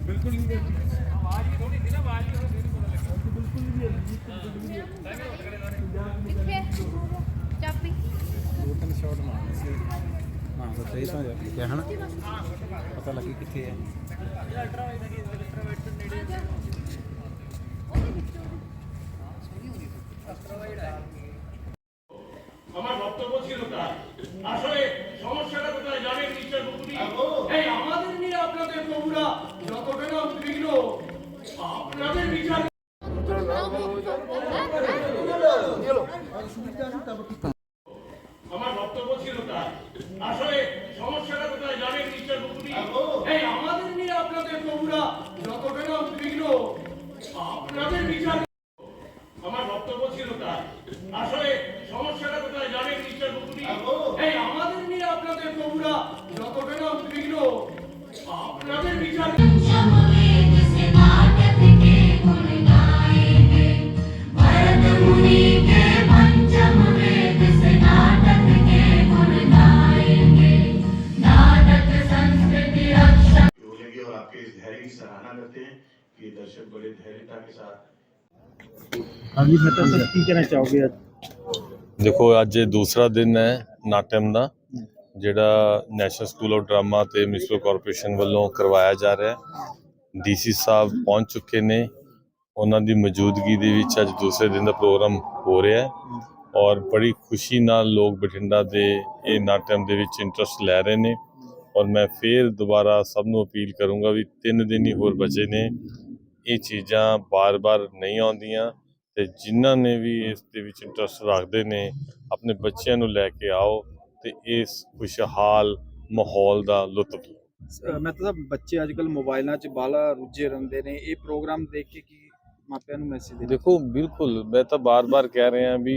ਬਿਲਕੁਲ ਨਹੀਂ ਆਵਾਜ਼ ਵੀ ਥੋੜੀ ਸੀ ਨਾ ਆਵਾਜ਼ ਵੀ ਥੋੜੀ ਬਿਲਕੁਲ ਨਹੀਂ ਕਿੱਥੇ ਚਾਬੀ ਦੋ ਤਿੰਨ ਸ਼ਾਟ ਮਾਰਨੇ ਸੀ ਹਾਂ ਤਾਂ ਸਹੀ ਸਮਝ ਗਿਆ ਹਨਾ ਪਤਾ ਲੱਗੀ ਕਿੱਥੇ ਹੈ আমার বক্তব্য ছিল তার আসলে সমস্যাটা কোথায় জানেন টিচার বাবুনি এই আমাদের নিয়ে আপনাদের প্রভুরা ছিল আসলে সমস্যাটা আমাদের নিয়ে আপনাদের প্রভুরা যতটা উদ্বিগ্ন আপনাদের বিচার सराहना करते हैं कि दर्शक बड़े धैर्यता के साथ ਹਾਂਜੀ ਮਹਿਤਾ ਸਰ ਕੀ ਕਹਿਣਾ ਚਾਹੋਗੇ ਅੱਜ ਦੇਖੋ ਅੱਜ ਇਹ ਦੂਸਰਾ ਦਿਨ ਹੈ ਨਾਟਮ ਦਾ ਜਿਹੜਾ ਨੈਸ਼ਨਲ ਸਕੂਲ ਆਫ ਡਰਾਮਾ ਤੇ ਮਿਊਨਿਸਪਲ ਕਾਰਪੋਰੇਸ਼ਨ ਵੱਲੋਂ ਕਰਵਾਇਆ ਜਾ ਰਿਹਾ ਹੈ ਡੀਸੀ ਸਾਹਿਬ ਪਹੁੰਚ ਚੁੱਕੇ ਨੇ ਉਹਨਾਂ ਦੀ ਮੌਜੂਦਗੀ ਦੇ ਵਿੱਚ ਅੱਜ ਦੂਸਰੇ ਦਿਨ ਦਾ ਪ੍ਰੋਗਰਾਮ ਹੋ ਰਿਹਾ ਹੈ ਔਰ ਬੜੀ ਖੁਸ਼ੀ ਨਾਲ ਲੋਕ ਬਠਿੰਡਾ ਦੇ ਇਹ ਨਾਟਮ ਦੇ ਵਿੱਚ ਇੰਟਰਸਟ ਲੈ ਰਹੇ ਨੇ ਔਰ ਮੈਂ ਫੇਰ ਦੁਬਾਰਾ ਸਭ ਨੂੰ ਅਪੀਲ ਕਰੂੰਗਾ ਵੀ ਤਿੰਨ ਦਿਨ ਹੀ ਹੋਰ ਬਚੇ ਨੇ ਇਹ ਚੀਜ਼ਾਂ ਬਾਰ-ਬਾਰ ਨਹੀਂ ਆਉਂਦੀਆਂ ਤੇ ਜਿਨ੍ਹਾਂ ਨੇ ਵੀ ਇਸ ਦੇ ਵਿੱਚ ਇੰਟਰਸਟ ਰੱਖਦੇ ਨੇ ਆਪਣੇ ਬੱਚਿਆਂ ਨੂੰ ਲੈ ਕੇ ਆਓ ਤੇ ਇਸ ਖੁਸ਼ਹਾਲ ਮਾਹੌਲ ਦਾ ਲੁਤਫ ਲਓ ਮਹਿਤਾ ਸਾਹਿਬ ਬੱਚੇ ਅੱਜ ਕੱਲ ਮੋਬਾਈਲਾਂ 'ਚ ਬਾਲਾ ਰੁੱਝੇ ਰਹਿੰਦੇ ਨੇ ਇਹ ਪ੍ਰੋਗਰਾਮ ਦੇਖ ਕੇ ਕੀ ਮਾਪਿਆਂ ਨੂੰ ਮੈਸੇਜ ਦੇ ਦੇਖੋ ਬਿਲਕੁਲ ਮੈਂ ਤਾਂ ਬਾਰ-ਬਾਰ ਕਹਿ ਰਿਹਾ ਵੀ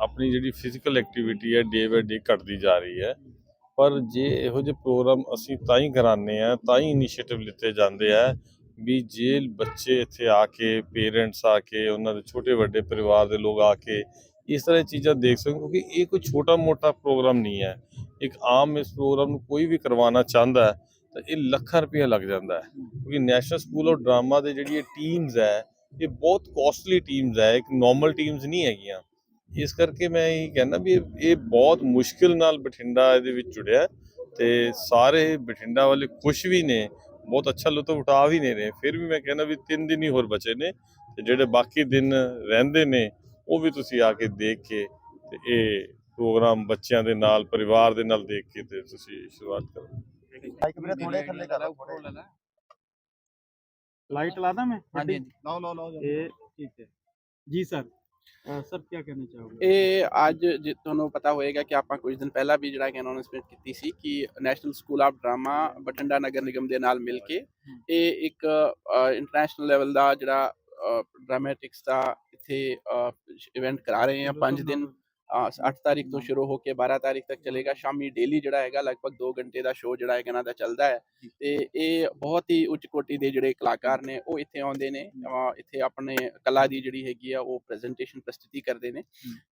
ਆਪਣੀ ਜਿਹੜੀ ਫਿਜ਼ੀਕਲ ਐਕਟੀਵਿਟੀ ਹੈ ਡੇ ਬਾਏ ਡੇ ਘਟਦੀ ਜਾ ਰਹੀ ਹੈ ਪਰ ਜੇ ਇਹੋ ਜਿਹੇ ਪ੍ਰੋਗਰਾਮ ਅਸੀਂ ਤਾਂ ਹੀ ਕਰਾਉਂਦੇ ਆ ਤਾਂ ਹੀ ਇਨੀਸ਼ੀਏਟਿਵ ਲਿੱਤੇ ਜਾਂਦੇ ਆ ਵੀ ਜੇ ਬੱਚੇ ਇੱਥੇ ਆ ਕੇ ਪੇਰੈਂਟਸ ਆ ਕੇ, ਉਹਨਾਂ ਦੇ ਛੋਟੇ ਵੱਡੇ ਪਰਿਵਾਰ ਦੇ ਲੋਕ ਆ ਕੇ ਇਸ ਤਰ੍ਹਾਂ ਦੀਆਂ ਚੀਜ਼ਾਂ ਦੇਖ ਸਕਣ ਕਿਉਂਕਿ ਇਹ ਕੋਈ ਛੋਟਾ ਮੋਟਾ ਪ੍ਰੋਗਰਾਮ ਨਹੀਂ ਹੈ। ਇੱਕ ਆਮ ਇਸ ਪ੍ਰੋਗਰਾਮ ਨੂੰ ਕੋਈ ਵੀ ਕਰਵਾਉਣਾ ਚਾਹੁੰਦਾ ਹੈ ਤਾਂ ਇਹ ਲੱਖਾਂ ਰੁਪਏ ਲੱਗ ਜਾਂਦਾ ਹੈ। ਕਿਉਂਕਿ ਨੈਸ਼ਨਲ ਸਕੂਲ ਆਫ ਡਰਾਮਾ ਦੇ ਜਿਹੜੀ ਇਹ ਟੀਮਸ ਹੈ, ਇਹ ਬਹੁਤ ਕੋਸਟਲੀ ਟੀਮਸ ਹੈ, ਇੱਕ ਨਾਰਮਲ ਟੀਮਸ ਨਹੀਂ ਹੈਗੀਆਂ। ਇਸ ਕਰਕੇ ਮੈਂ ਇਹ ਕਹਿੰਦਾ ਵੀ ਇਹ- ਬਹੁਤ ਮੁਸ਼ਕਿਲ ਨਾਲ ਬਠਿੰਡਾ ਇਹਦੇ ਵਿੱਚ ਜੁੜਿਆ ਤੇ ਸਾਰੇ ਬਠਿੰਡਾ ਵਾਲੇ ਖੁਸ਼ ਵੀ ਨੇ ਬਹੁਤ ਅੱਛਾ ਲੁਤਫ ਉਠਾ ਵੀ ਨੇ ਰਹੇ। ਫਿਰ ਵੀ ਮੈਂ ਕਹਿੰਦਾ ਵੀ ਤਿੰਨ ਦਿਨ ਹੀ ਹੋਰ ਬਚੇ ਨੇ ਤੇ ਜਿਹੜੇ ਬਾਕੀ ਦਿਨ ਰਹਿੰਦੇ ਨੇ ਉਹ ਵੀ ਤੁਸੀਂ ਆ ਕੇ ਦੇਖ ਕੇ ਤੇ ਇਹ ਪ੍ਰੋਗਰਾਮ ਬੱਚਿਆਂ ਦੇ ਨਾਲ ਪਰਿਵਾਰ ਦੇ ਨਾਲ ਦੇਖ ਕੇ ਤੇ ਤੁਸੀਂ ਸ਼ੁਰੂਆਤ ਕਰੋ। ਮਾਈਕ ਵੀਰੇ ਥੋੜੇ ਥੱਲੇ ਕਰ ਲਾਈਟ ਲਾ ਦਾਂ ਮੈਂ? ਹਾਂਜੀ ਲਾਓ ਲਾਓ ਲਾਓ। ਇਹ ਠੀਕ ਹੈ। ਜੀ ਸਰ ਸਰ ਕੀ ਕਹਿਣਾ ਚਾਹੋਗੇ? ਇਹ ਅੱਜ ਜੇ ਤੁਹਾਨੂੰ ਪਤਾ ਹੋਏਗਾ ਕਿ ਆਪਾਂ ਕੁਝ ਦਿਨ ਪਹਿਲਾਂ ਵੀ ਜਿਹੜਾ ਕਿ ਅਨਾਉਂਸਮੈਂਟ ਕੀਤੀ ਸੀ ਕਿ national school of drama Bathinda ਨਗਰ ਨਿਗਮ ਦੇ ਨਾਲ ਮਿਲ ਕੇ ਇਹ ਇੱਕ ਇੰਟਰਨੈਸ਼ਨਲ ਲੈਵਲ ਦਾ ਜਿਹੜਾ ਡਰਾਮੈਟਿਕਸ ਦਾ ਇੱਥੇ ਇਵੈਂਟ ਕਰਾ ਰਹੇ ਹਾਂ 5 ਦਿਨ। 8 ਤਾਰੀਖ ਤੋਂ ਸ਼ੁਰੂ ਹੋ ਕੇ 12 ਤਾਰੀਖ ਤੱਕ ਚੱਲੇਗਾ ਸ਼ਾਮੀ ਡੇਲੀ ਜਿਹੜਾ ਹੈਗਾ ਲਗਭਗ 2 ਘੰਟੇ ਦਾ ਸ਼ੋਅ ਜਿਹੜਾ ਹੈਗਾ ਇਹਨਾਂ ਦਾ ਚੱਲਦਾ ਹੈ ਤੇ ਇਹ ਬਹੁਤ ਹੀ ਉੱਚ ਕੋਟੀ ਦੇ ਜਿਹੜੇ ਕਲਾਕਾਰ ਨੇ ਉਹ ਇੱਥੇ ਆਉਂਦੇ ਨੇ ਇੱਥੇ ਆਪਣੇ ਕਲਾ ਦੀ ਜਿਹੜੀ ਹੈਗੀ ਆ ਉਹ ਪ੍ਰੈਜੈਂਟੇਸ਼ਨ ਪ੍ਰਸਤੁਤੀ ਕਰਦੇ ਨੇ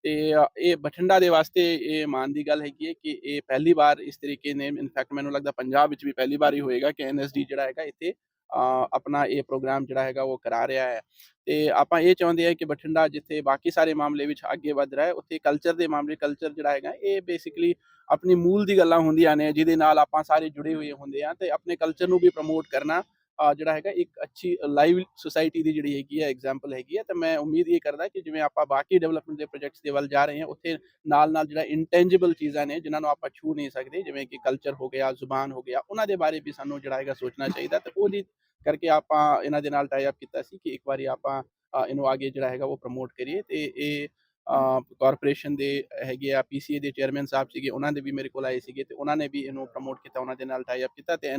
ਤੇ ਇਹ ਬਠਿੰਡਾ ਦੇ ਵਾਸਤੇ ਇਹ ਮਾਣ ਦੀ ਗੱਲ ਹੈਗੀ ਹੈ ਕਿ ਇਹ ਪਹਿਲੀ ਵਾਰ ਇਸ ਤਰੀਕੇ ਨੇ ਇਨਫੈਕਟ ਮੈਨੂੰ ਲੱਗਦਾ ਪੰਜਾਬ ਵਿੱਚ ਵੀ ਪਹਿਲੀ ਵਾਰ ਹੀ ਹੋਏਗਾ ਕਿ ਐਨਐਸਡੀ ਜਿਹੜਾ ਹੈਗਾ ਇੱਥੇ ਆਪਣਾ ਇਹ ਪ੍ਰੋਗਰਾਮ ਜਿਹੜਾ ਹੈਗਾ ਉਹ ਕਰਾ ਰਿਹਾ ਹੈ। ਤੇ ਆਪਾਂ ਇਹ ਚਾਹੁੰਦੇ ਹਾਂ ਕਿ ਬਠਿੰਡਾ ਜਿੱਥੇ ਬਾਕੀ ਸਾਰੇ ਮਾਮਲੇ ਵਿੱਚ ਅੱਗੇ ਵਧ ਰਿਹਾ ਹੈ, ਉੱਥੇ ਕਲਚਰ ਦੇ ਮਾਮਲੇ ਕਲਚਰ ਜਿਹੜਾ ਹੈਗਾ, ਇਹ ਬੇਸਿਕਲੀ ਆਪਣੀ ਮੂਲ ਦੀ ਗੱਲਾਂ ਹੁੰਦੀਆਂ ਨੇ, ਜਿਹਦੇ ਨਾਲ ਆਪਾਂ ਸਾਰੇ ਜੁੜੇ ਹੋਏ ਹੁੰਦੇ ਆ ਤੇ ਆਪਣੇ ਕਲਚਰ ਨੂੰ ਵੀ ਪ੍ਰਮੋਟ ਕਰਨਾ ਜਿਹੜਾ ਹੈਗਾ ਇੱਕ ਅੱਛੀ ਲਾਈਵ ਸੁਸਾਇਟੀ ਦੀ ਜਿਹੜੀ ਹੈਗੀ ਹੈ ਐਗਜ਼ਾਮਪਲ ਹੈਗੀ ਹੈ ਤੇ ਮੈਂ ਉਮੀਦ ਇਹ ਕਰਦਾ ਕਿ ਜਿਵੇਂ ਆਪਾਂ ਬਾਕੀ ਡਿਵੈਲਪਮੈਂਟ ਦੇ ਪ੍ਰੋਜੈਕਟਸ ਦੇ ਵੱਲ ਜਾ ਰਹੇ ਹਾਂ ਉੱਥੇ ਨਾਲ ਨਾਲ ਜਿਹੜਾ ਇੰਟੈਂਜੀਬਲ ਚੀਜ਼ਾਂ ਨੇ ਜਿਨ੍ਹਾਂ ਨੂੰ ਆਪਾਂ ਛੂ ਨਹੀਂ ਸਕਦੇ ਜਿਵੇਂ ਕਿ ਕਲਚਰ ਹੋ ਗਿਆ ਜ਼ੁਬਾਨ ਹੋ ਗਿਆ ਉਹਨਾਂ ਦੇ ਬਾਰੇ ਵੀ ਸਾਨੂੰ ਜਿਹੜਾ ਹੈਗਾ ਸੋਚਣਾ ਚਾਹੀਦਾ ਤੇ ਉਹਦੀ ਕਰਕੇ ਆਪਾਂ ਇਹਨਾਂ ਦੇ ਨਾਲ ਟਾਈ ਅਪ ਕੀਤਾ ਸੀ ਕਿ ਇੱਕ ਵਾਰੀ ਆਪਾਂ ਅ, ਇਹਨੂੰ ਅੱਗੇ ਜਿਹੜਾ ਹੈਗਾ ਉਹ ਪ੍ਰਮੋਟ ਕਰੀਏ ਤੇ ਇਹ ਕਾਰਪੋਰੇਸ਼ਨ ਦੇ ਹੈਗੇ ਆ ਪੀਸੀਏ ਦੇ ਚੇਅਰਮੈਨ ਸਾਹਿਬ ਸੀਗੇ ਉਹਨਾਂ ਦੇ ਵੀ ਮੇਰੇ ਕੋਲ ਆਏ ਸੀਗੇ ਤੇ ਉਹਨਾਂ ਨੇ ਵੀ ਇਹਨੂੰ ਪ੍ਰਮੋਟ ਕੀਤਾ ਉਹਨਾਂ ਦੇ ਨਾਲ ਟਾਈ ਅਪ ਕੀਤਾ ਤੇ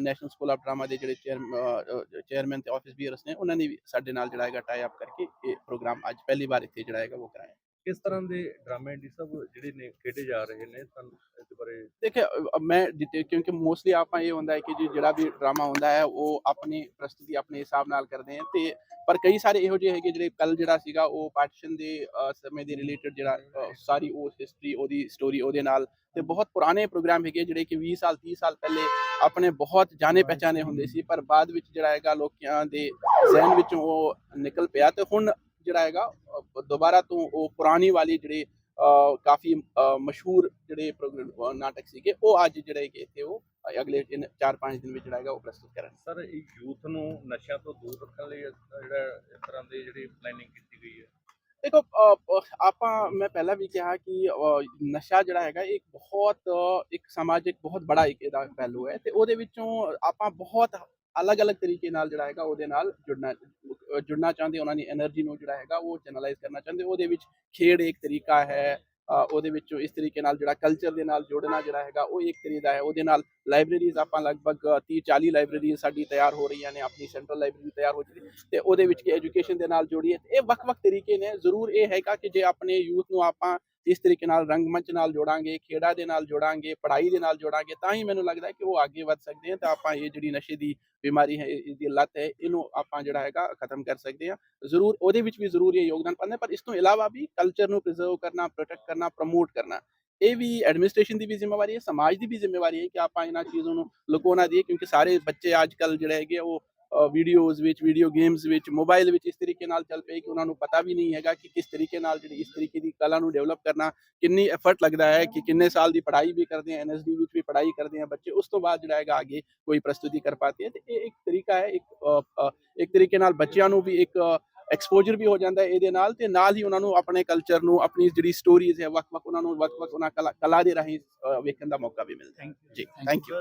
ਨੈਸ਼ਨਲ ਸਕੂਲ ਆਫ ਡਰਾਮਾ ਦੇ ਜਿਹੜੇ ਚੇਅਰਮੈਨ ਤੇ ਆਫਿਸ ਬੀਅਰਸ ਨੇ ਉਹਨਾਂ ਨੇ ਵੀ ਸਾਡੇ ਨਾਲ ਜਿਹੜਾ ਹੈਗਾ ਟਾਈ ਅਪ ਕਰਕੇ ਇਹ ਪ੍ਰੋਗਰਾਮ ਅੱਜ ਪਹਿਲੀ ਵਾਰ ਇੱਥੇ ਜਿਹੜਾ ਹੈਗਾ ਉਹ ਕਰਾਇਆ। ਕਿਸ ਤਰ੍ਹਾਂ ਦੇ ਡਰਾਮੇ ਡੀ ਸਭ ਜਿਹੜੇ ਨੇ ਖੇਡੇ ਜਾ ਰਹੇ ਨੇ ਸਾਨੂੰ ਇਸ ਬਾਰੇ? ਜਿੱਤੇ ਕਿਉਂਕਿ ਮੋਸਟਲੀ ਆਪਾਂ ਇਹ ਹੁੰਦਾ ਹੈ ਕਿ ਜੀ ਜਿਹੜਾ ਵੀ ਡਰਾਮਾ ਹੁੰਦਾ ਹੈ ਉਹ ਆਪਣੀ ਪ੍ਰਸਤੁਤੀ ਆਪਣੇ ਹਿਸਾਬ ਨਾਲ ਕਰਦੇ ਆ ਤੇ ਪਰ ਕਈ ਸਾਰੇ ਇਹੋ ਜਿਹੇ ਹੈਗੇ ਜਿਹੜੇ ਕੱਲ ਜਿਹੜਾ ਸੀਗਾ ਉਹ ਪਾਰਟੀਸ਼ਨ ਦੇ ਅ, ਸਮੇਂ ਦੇ ਰਿਲੇਟਡ ਜਿਹੜਾ ਅ, ਸਾਰੀ ਉਹ ਹਿਸਟਰੀ ਉਹਦੀ ਸਟੋਰੀ ਉਹਦੇ ਨਾਲ ਤੇ ਬਹੁਤ ਪੁਰਾਣੇ ਪ੍ਰੋਗਰਾਮ ਹੈਗੇ ਜਿਹੜੇ ਕਿ 20 ਸਾਲ 30 ਸਾਲ ਪਹਿਲੇ ਆਪਣੇ ਬਹੁਤ ਜਾਣੇ ਪਹਿਚਾਨੇ ਹੁੰਦੇ ਸੀ ਪਰ ਬਾਅਦ ਵਿੱਚ ਜਿਹੜਾ ਹੈਗਾ ਲੋਕਾਂ ਦੇ ਜ਼ਿਹਨ ਵਿੱਚੋਂ ਉਹ ਨਿਕਲ ਪਿਆ ਤੇ ਹੁਣ ਜਿਹੜਾ ਹੈਗਾ ਦੁਬਾਰਾ ਤੋਂ ਉਹ ਪੁਰਾਣੀ ਵਾਲੀ ਜਿਹੜੇ ਕਾਫੀ ਮਸ਼ਹੂਰ ਜਿਹੜੇ ਪ੍ਰੋਗਰਾਮ ਨਾਟਕ ਸੀਗੇ ਉਹ ਅੱਜ ਜਿਹੜੇ ਕਿ ਇੱਥੇ ਉਹ ਅਗਲੇ 4-5 ਦਿਨ ਵਿੱਚ ਜਿਹੜਾ ਹੈਗਾ ਉਹ ਪ੍ਰਸਤੁਤ ਕਰਨ ਸਰ ਯੂਥ ਨੂੰ ਨਸ਼ਿਆਂ ਤੋਂ ਦੂਰ ਰੱਖਣ ਲਈ ਜਿਹੜਾ ਇਸ ਤਰ੍ਹਾਂ ਦੀ ਜਿਹੜੀ ਪਲੈਨਿੰਗ ਕੀਤੀ ਗਈ ਹੈ ਦੇਖੋ ਆਪਾਂ ਮੈਂ ਪਹਿਲਾਂ ਵੀ ਕਿਹਾ ਕਿ ਨਸ਼ਾ ਜਿਹੜਾ ਹੈਗਾ ਇਹ ਇੱਕ ਬਹੁਤ ਇੱਕ ਸਮਾਜਿਕ ਬਹੁਤ ਬੜਾ ਇੱਕ ਇਹਦਾ ਪਹਿਲੂ ਹੈ ਤੇ ਉਹਦੇ ਵਿੱਚੋਂ ਆਪਾਂ ਬਹੁਤ ਅਲੱਗ-ਅਲੱਗ ਤਰੀਕੇ ਨਾਲ ਜਿਹੜਾ ਹੈਗਾ ਉਹਦੇ ਨਾਲ ਜੁੜਨਾ ਜੁੜਨਾ ਚਾਹੁੰਦੇ, ਉਹਨਾਂ ਦੀ એનર્ਜੀ ਨੂੰ ਜਿਹੜਾ ਹੈਗਾ ਉਹ ਚੈਨਲਾਈਜ਼ ਕਰਨਾ ਚਾਹੁੰਦੇ। ਉਹਦੇ ਵਿੱਚ ਖੇਡ ਇੱਕ ਤਰੀਕਾ ਹੈ ਉਹਦੇ ਵਿੱਚੋਂ ਇਸ ਤਰੀਕੇ ਨਾਲ ਜਿਹੜਾ ਕਲਚਰ ਦੇ ਨਾਲ ਜੋੜਨਾ ਜਿਹੜਾ ਹੈਗਾ ਉਹ ਇੱਕ ਤਰੀਕਾ ਹੈ। ਉਹਦੇ ਨਾਲ ਲਾਇਬ੍ਰੇਰੀਜ਼ ਆਪਾਂ ਲਗਭਗ 30 40 ਲਾਇਬ੍ਰੇਰੀਜ਼ ਸਾਡੀ ਤਿਆਰ ਹੋ ਰਹੀਆਂ ਨੇ, ਆਪਣੀ ਸੈਂਟਰਲ ਲਾਇਬ੍ਰੇਰੀ ਤਿਆਰ ਹੋ ਚੁੱਕੀ ਤੇ ਉਹਦੇ ਵਿੱਚ ਕਿ ਐਜੂਕੇਸ਼ਨ ਦੇ ਨਾਲ ਜੋੜੀਏ। ਇਹ ਵੱਖ-ਵੱਖ ਤਰੀਕੇ ਨੇ। ਜ਼ਰੂਰ ਇਹ ਹੈਗਾ ਕਿ ਜੇ ਆਪਣੇ ਯੂਥ ਨੂੰ ਆਪਾਂ ਇਸ ਤਰੀਕੇ ਨਾਲ ਰੰਗਮੰਚ ਨਾਲ ਜੋੜਾਂਗੇ, ਖੇਡਾਂ ਦੇ ਨਾਲ ਜੋੜਾਂਗੇ, ਪੜ੍ਹਾਈ ਦੇ ਨਾਲ ਜੋੜਾਂਗੇ, ਤਾਂ ਹੀ ਮੈਨੂੰ ਲੱਗਦਾ ਕਿ ਉਹ ਅੱਗੇ ਵੱਧ ਸਕਦੇ ਆ ਤਾਂ ਆਪਾਂ ਇਹ ਜਿਹੜੀ ਨਸ਼ੇ ਦੀ ਬਿਮਾਰੀ ਹੈ ਇਹਦੀ ਲੱਤ ਹੈ, ਇਹਨੂੰ ਆਪਾਂ ਜਿਹੜਾ ਹੈਗਾ ਖਤਮ ਕਰ ਸਕਦੇ ਆ। ਜ਼ਰੂਰ ਉਹਦੇ ਵਿੱਚ ਵੀ ਜ਼ਰੂਰ ਇਹ ਯੋਗਦਾਨ ਪਾਉਂਦੇ ਪਰ ਇਸ ਤੋਂ ਇਲਾਵਾ ਵੀ ਕਲਚਰ ਨੂੰ ਪ੍ਰੀਜ਼ਰਵ ਕਰਨਾ ਪ੍ਰੋਟੈਕਟ ਕਰਨਾ ਪ੍ਰਮੋਟ ਕਰਨਾ, ਇਹ ਵੀ ਐਡਮਿਨਿਸਟ੍ਰੇਸ਼ਨ ਦੀ ਵੀ ਜ਼ਿੰਮੇਵਾਰੀ ਹੈ, ਸਮਾਜ ਦੀ ਵੀ ਜ਼ਿੰਮੇਵਾਰੀ ਹੈ ਕਿ ਆਪਾਂ ਇਹਨਾਂ ਚੀਜ਼ਾਂ ਨੂੰ ਲੁਕੋ ਨਾ ਦਈਏ ਕਿਉਂਕਿ ਸਾਰੇ ਬੱਚੇ ਅੱਜ ਕੱਲ ਜਿਹੜੇ ਹੈਗੇ ਆ, ਉਹ ਵੀਡੀਓਜ਼ ਵਿੱਚ ਵੀਡੀਓ ਗੇਮਸ ਵਿੱਚ ਮੋਬਾਈਲ ਵਿੱਚ ਇਸ ਤਰੀਕੇ ਨਾਲ ਚੱਲ ਪਏ ਕਿ ਉਹਨਾਂ ਨੂੰ ਪਤਾ ਵੀ ਨਹੀਂ ਹੈਗਾ ਕਿ ਕਿਸ ਤਰੀਕੇ ਨਾਲ ਜਿਹੜੀ ਇਸ ਤਰੀਕੇ ਦੀ ਕਲਾ ਨੂੰ ਡਿਵੈਲਪ ਕਰਨਾ ਕਿੰਨੀ ਐਫਰਟ ਲੱਗਦਾ ਹੈ ਕਿ ਕਿੰਨੇ ਸਾਲ ਦੀ ਪੜ੍ਹਾਈ ਵੀ ਕਰਦੇ ਆ ਐਨਐਸਡੀ ਵਿੱਚ ਵੀ ਪੜ੍ਹਾਈ ਕਰਦੇ ਆ ਬੱਚੇ ਉਸ ਤੋਂ ਬਾਅਦ ਜਿਹੜਾ ਹੈਗਾ ਅੱਗੇ ਕੋਈ ਪ੍ਰਸਤੁਤੀ ਕਰ ਪਾਤੇ ਹੈ ਤੇ ਇਹ ਇੱਕ ਤਰੀਕਾ ਹੈ ਇੱਕ ਇੱਕ ਤਰੀਕੇ ਨਾਲ ਬੱਚਿਆਂ ਨੂੰ ਵੀ ਇੱਕ ਐਕਸਪੋਜ਼ਰ ਵੀ ਹੋ ਜਾਂਦਾ ਹੈ ਇਹਦੇ ਨਾਲ ਤੇ ਨਾਲ ਹੀ ਉਹਨਾਂ ਨੂੰ ਆਪਣੇ ਕਲਚਰ ਨੂੰ ਆਪਣੀ ਜਿਹੜੀ ਸਟੋਰੀਜ਼ ਹੈ ਵੱਖ-ਵੱਖ ਉਹਨਾਂ ਨੂੰ ਵੱਖ-ਵੱਖ ਉਹਨਾਂ ਕਲਾ ਕਲਾ ਦੇ ਰਾਹੀਂ ਵੇਖਣ ਦਾ ਮੌਕਾ ਵੀ ਮਿਲਦਾ ਹੈ। ਜੀ ਥੈਂਕ ਯੂ